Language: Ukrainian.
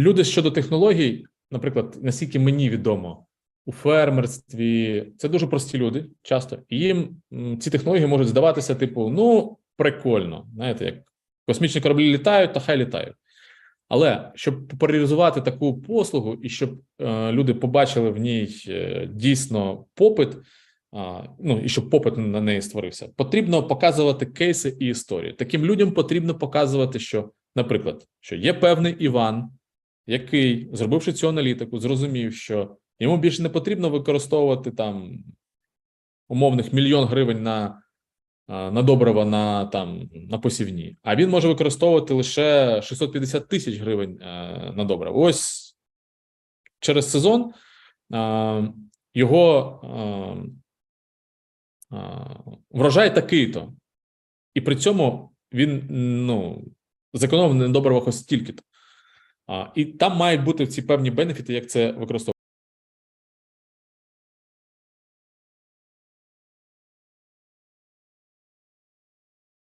люди щодо технологій, наприклад, наскільки мені відомо, у фермерстві це дуже прості люди, часто, і їм ці технології можуть здаватися, типу, ну, прикольно. Знаєте, як космічні кораблі літають, то хай літають. Але щоб популяризувати таку послугу, і щоб е, люди побачили в ній е, дійсно попит, а, ну і щоб попит на неї створився, потрібно показувати кейси і історії. Таким людям потрібно показувати, що, наприклад, що є певний Іван, який, зробивши цю аналітику, зрозумів, що йому більше не потрібно використовувати там умовних мільйон гривень на, на добрива на там на посівні, а він може використовувати лише 650 тисяч гривень е, на добрива. Ось через сезон його врожай такий-то, і при цьому він ну зекономив на ось стільки-то. І там мають бути ці певні бенефіти, як це використовувати.